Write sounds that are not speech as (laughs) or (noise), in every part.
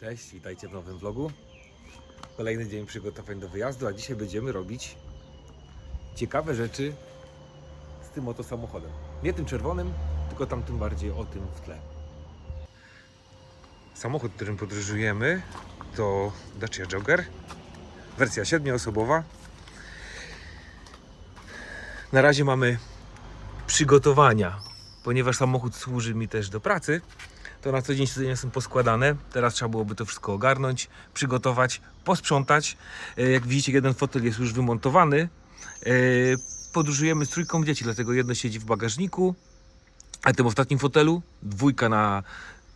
Cześć, witajcie w nowym vlogu. Kolejny dzień przygotowań do wyjazdu, a dzisiaj będziemy robić ciekawe rzeczy z tym oto samochodem. Nie tym czerwonym, tylko tamtym bardziej o tym w tle. Samochód, którym podróżujemy to Dacia Jogger, wersja siedmioosobowa. Na razie mamy przygotowania, ponieważ samochód służy mi też do pracy to na co dzień siedzenia są poskładane. Teraz trzeba byłoby to wszystko ogarnąć, przygotować, posprzątać. E, Jak widzicie, jeden fotel jest już wymontowany. E, Podróżujemy z trójką dzieci, dlatego jedno siedzi w bagażniku, a tym ostatnim fotelu dwójka na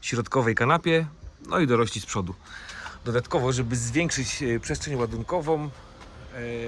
środkowej kanapie, no i dorośli z przodu. Dodatkowo, żeby zwiększyć e, przestrzeń ładunkową,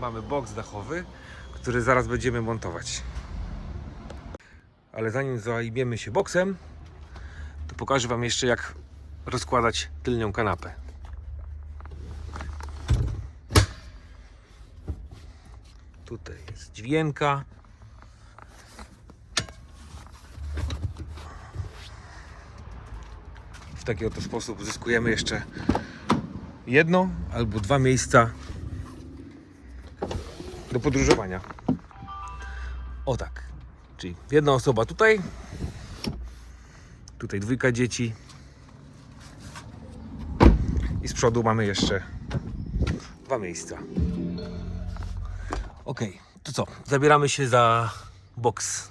mamy boks dachowy, który zaraz będziemy montować. Ale zanim zajmiemy się boksem, to pokażę Wam jeszcze jak rozkładać tylnią kanapę. Tutaj jest dźwięka. W taki oto sposób uzyskujemy jeszcze jedno albo dwa miejsca do podróżowania. O tak. Czyli jedna osoba tutaj, Tutaj dwójka dzieci. I z przodu mamy jeszcze dwa miejsca. Ok, to co? Zabieramy się za boks.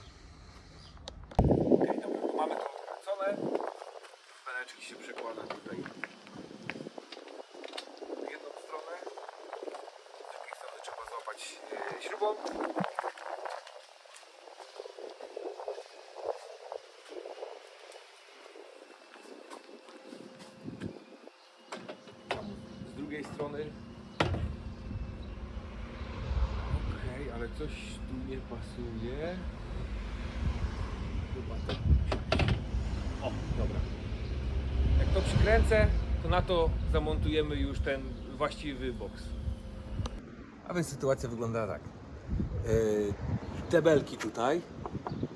mamy to odkręcone. Peneczki się przekłada tutaj w jedną stronę. Z drugiej strony trzeba złapać e, śrubą. Tam z drugiej strony. Okej, ale coś tu nie pasuje. Chyba to O, dobra. Jak to przykręcę, to na to zamontujemy już ten właściwy boks. A więc sytuacja wygląda tak. Yy, te belki tutaj,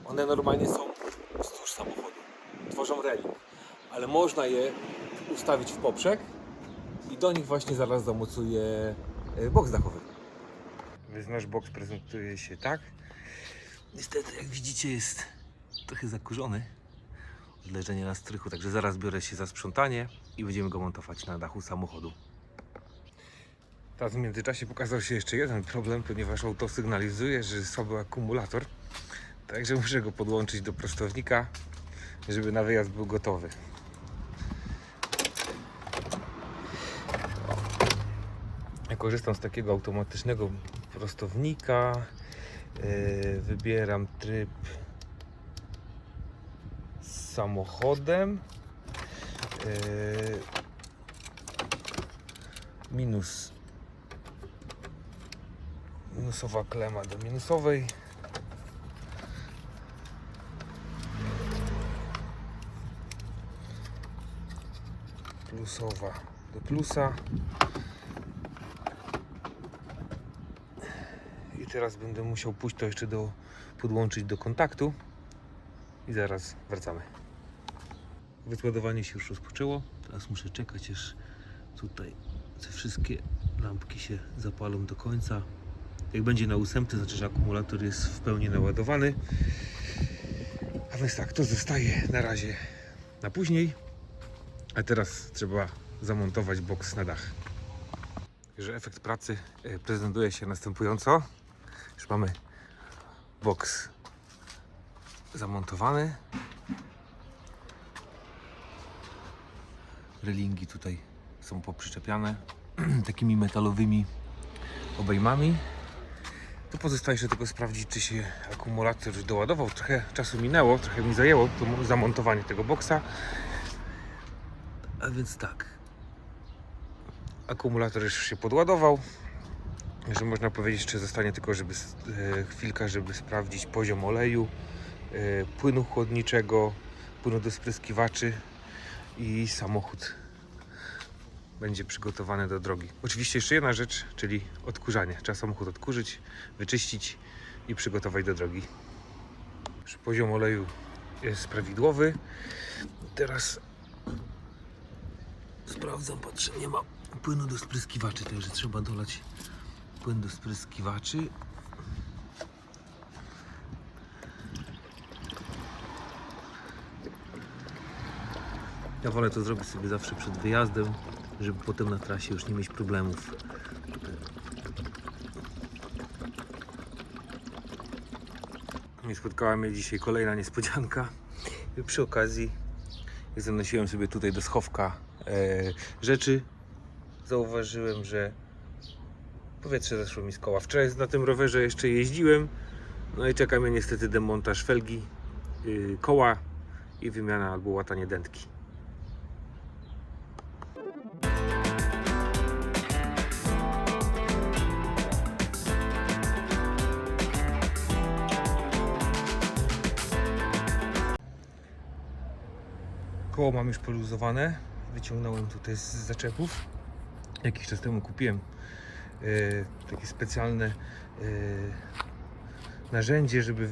one normalnie są wzdłuż samochodu. Tworzą relik. Ale można je ustawić w poprzek i do nich właśnie zaraz zamocuję e, boks dachowy. Więc nasz boks prezentuje się tak. Niestety, jak widzicie, jest trochę zakurzony od leżenia na strychu, także zaraz biorę się za sprzątanie i będziemy go montować na dachu samochodu. Teraz w międzyczasie pokazał się jeszcze jeden problem, ponieważ auto sygnalizuje, że słaby akumulator. Także muszę go podłączyć do prostownika, żeby na wyjazd był gotowy. Ja korzystam z takiego automatycznego prostownika. Yy, wybieram tryb z samochodem. Yy, minus minusowa klema do minusowej. Plusowa do plusa. Teraz będę musiał pójść to jeszcze do, podłączyć do kontaktu i zaraz wracamy. Wyskładowanie się już rozpoczęło. Teraz muszę czekać aż tutaj te wszystkie lampki się zapalą do końca. Jak będzie na ósemce, znaczy, że akumulator jest w pełni naładowany. A więc tak, to zostaje na razie na później. A teraz trzeba zamontować boks na dach. Że efekt pracy e, prezentuje się następująco. Już mamy boks zamontowany. Relingi tutaj są poprzyczepiane (clears throat) takimi metalowymi obejmami. To pozostaje jeszcze tylko sprawdzić, czy się akumulator doładował. Trochę czasu minęło, trochę mi zajęło to zamontowanie tego boksa. A więc tak. Akumulator już się podładował. Że można powiedzieć, że zostanie tylko żeby e, chwilka, żeby sprawdzić poziom oleju, e, płynu chłodniczego, płynu do spryskiwaczy i samochód będzie przygotowany do drogi. Oczywiście jeszcze jedna rzecz, czyli odkurzanie. Trzeba samochód odkurzyć, wyczyścić i przygotować do drogi. Już Poziom oleju jest prawidłowy. Teraz sprawdzam, patrzę, nie ma płynu do spryskiwaczy, także trzeba dolać płyn do spryskiwaczy. Ja wolę to zrobić sobie zawsze przed wyjazdem, żeby potem na trasie już nie mieć problemów. Nie spotkała mnie dzisiaj kolejna niespodzianka. Przy okazji, zanosiłem sobie tutaj do schowka e, rzeczy, zauważyłem, że powietrze zeszło mi z koła. Wczoraj na tym rowerze jeszcze jeździłem, no i czeka mnie niestety demontaż felgi, y, koła i wymiana albo łatanie dętki. Koło mam już poluzowane. Wyciągnąłem tutaj z zaczepów. Jakiś czas temu kupiłem takie specjalne e, narzędzie, żeby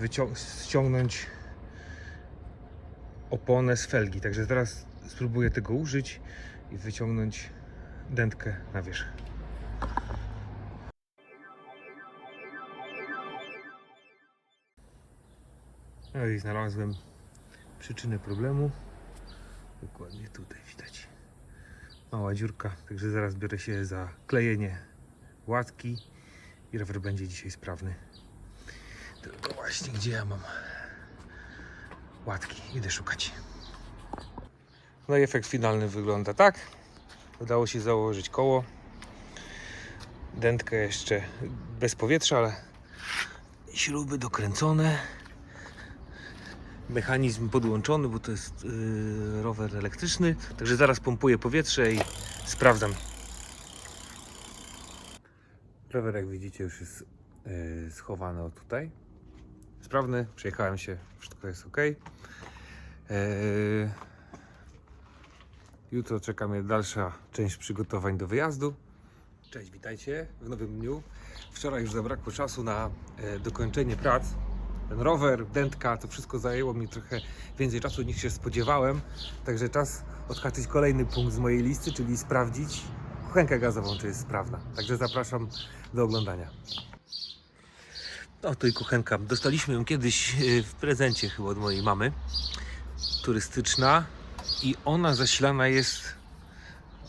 ściągnąć oponę z felgi. Także teraz spróbuję tego użyć i wyciągnąć dętkę na wierzch. No i znalazłem przyczynę problemu. Dokładnie tutaj widać. Mała dziurka, także zaraz biorę się za klejenie łatki i rower będzie dzisiaj sprawny. Tylko właśnie gdzie ja mam łatki? Idę szukać. No i efekt finalny wygląda tak. Udało się założyć koło. Dętkę jeszcze bez powietrza, ale śruby dokręcone mechanizm podłączony, bo to jest yy, rower elektryczny. Także zaraz pompuję powietrze i sprawdzam. Rower, jak widzicie, już jest yy, schowany o tutaj. Sprawny, przejechałem się, wszystko jest ok. Yy, jutro czeka mnie dalsza część przygotowań do wyjazdu. Cześć, witajcie w nowym dniu. Wczoraj już zabrakło czasu na e, dokończenie prac ten rower, dętka, to wszystko zajęło mi trochę więcej czasu niż się spodziewałem. Także czas odhaczyć kolejny punkt z mojej listy, czyli sprawdzić kuchenkę gazową, czy jest sprawna. Także zapraszam do oglądania. No to i kuchenka. Dostaliśmy ją kiedyś e, w prezencie chyba od mojej mamy. Turystyczna i ona zasilana jest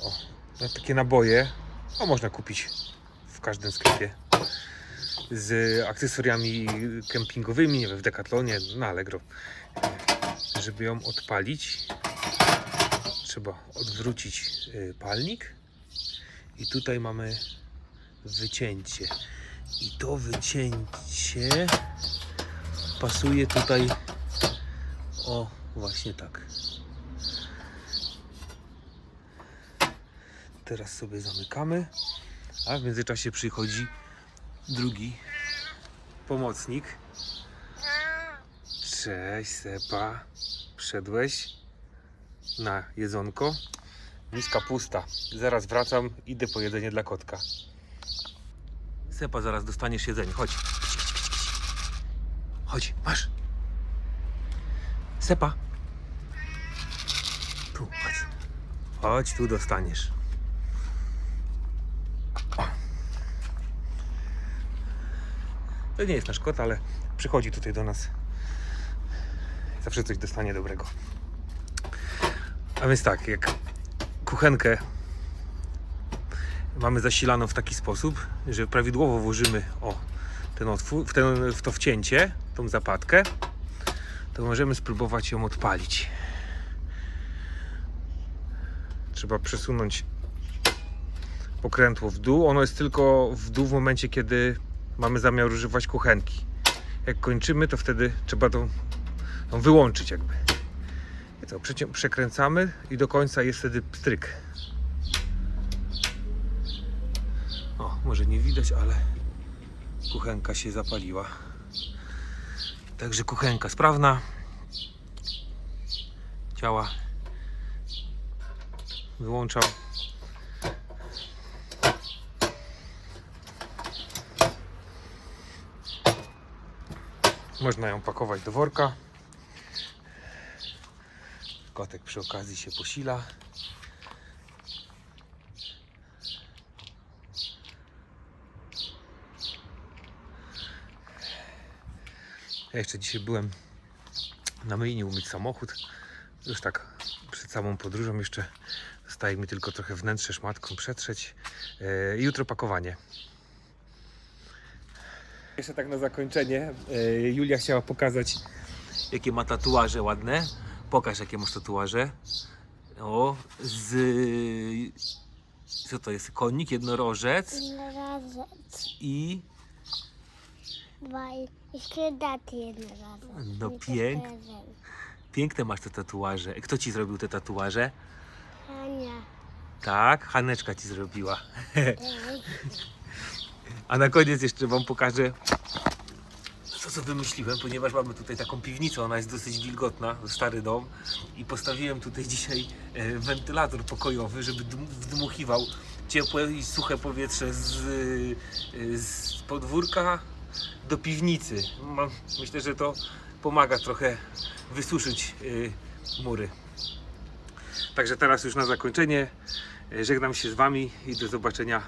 o, na takie naboje. O, można kupić w każdym sklepie z akcesoriami kempingowymi, nie wiem, w Decathlonie, na Allegro. Żeby ją odpalić, trzeba odwrócić y, palnik i tutaj mamy wycięcie. I to wycięcie pasuje tutaj o właśnie tak. Teraz sobie zamykamy, a w międzyczasie przychodzi drugi pomocnik. Cześć, Sepa. Wszedłeś na jedzonko. Miska pusta. Zaraz wracam, idę po jedzenie dla kotka. Sepa, zaraz dostaniesz jedzenie. Chodź. Chodź, masz. Sepa. Tu, chodź. Chodź, tu dostaniesz. To nie jest nasz kot, ale przychodzi tutaj do nas. Zawsze coś dostanie dobrego. A więc tak, jak kuchenkę mamy zasilaną w taki sposób, że prawidłowo włożymy o ten otwór, w, ten, w to wcięcie, tą zapadkę, to możemy spróbować ją odpalić. Trzeba przesunąć pokrętło w dół. Ono jest tylko w dół w momencie, kiedy mamy zamiar używać kuchenki. Jak kończymy, to wtedy trzeba tą, tą wyłączyć jakby. I przecią- przekręcamy i do końca jest wtedy pstryk. O, może nie widać, ale kuchenka się zapaliła. Także kuchenka sprawna. Działa. Wyłączam. Można ją pakować do worka. Kotek przy okazji się posila. Ja jeszcze dzisiaj byłem na myjni umyć samochód. Już tak przed samą podróżą jeszcze zostaje mi tylko trochę wnętrze szmatką przetrzeć. Yy, jutro pakowanie. Jeszcze tak na zakończenie. E, Julia chciała pokazać, jakie ma tatuaże ładne. Pokaż, jakie masz tatuaże. O, z... Co to jest? Konik, jednorożec Jednorazec. i... Dwa i daty jednorazec. No I to pięk- prezent. Piękne masz te tatuaże. Kto ci zrobił te tatuaże? Ania. Tak, Haneczka ci zrobiła. Ej. (laughs) A na koniec jeszcze wam pokażę to co wymyśliłem, ponieważ mamy tutaj taką piwnicę, ona jest dosyć wilgotna, stary dom i postawiłem tutaj dzisiaj e, wentylator pokojowy, żeby dm- wdmuchiwał ciepłe i suche powietrze z, e, z podwórka do piwnicy. Myślę, że to pomaga trochę wysuszyć e, mury. Także teraz już na zakończenie żegnam się z Wami i do zobaczenia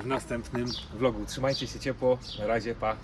w następnym vlogu. Trzymajcie się ciepło. Na razie, pa.